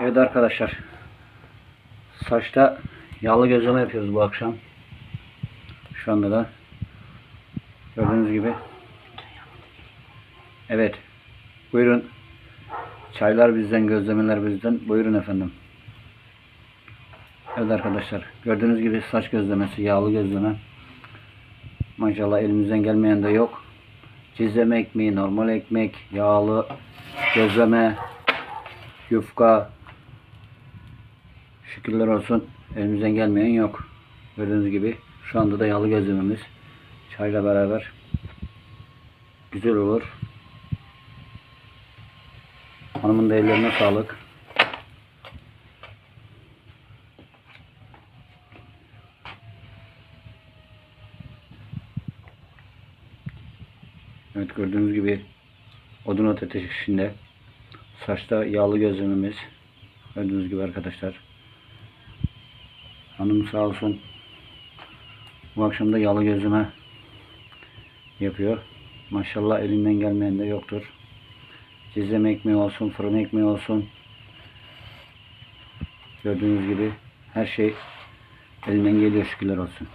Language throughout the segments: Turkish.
Evet arkadaşlar. Saçta yağlı gözleme yapıyoruz bu akşam. Şu anda da gördüğünüz gibi. Evet. Buyurun. Çaylar bizden, gözlemeler bizden. Buyurun efendim. Evet arkadaşlar. Gördüğünüz gibi saç gözlemesi, yağlı gözleme. Maşallah elimizden gelmeyen de yok. Cizleme ekmeği, normal ekmek, yağlı gözleme, yufka. Şükürler olsun. Elimizden gelmeyen yok. Gördüğünüz gibi şu anda da yağlı gözlememiz çayla beraber güzel olur. Hanımın da ellerine sağlık. Evet gördüğünüz gibi odun ateşinde saçta yağlı gözlememiz gördüğünüz gibi arkadaşlar hanım sağ olsun. Bu akşam da yağlı gözleme yapıyor. Maşallah elinden gelmeyen de yoktur. Cizleme ekmeği olsun fırın ekmeği olsun. Gördüğünüz gibi her şey elinden geliyor şükürler olsun.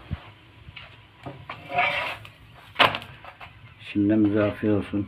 Şimdiden bize olsun.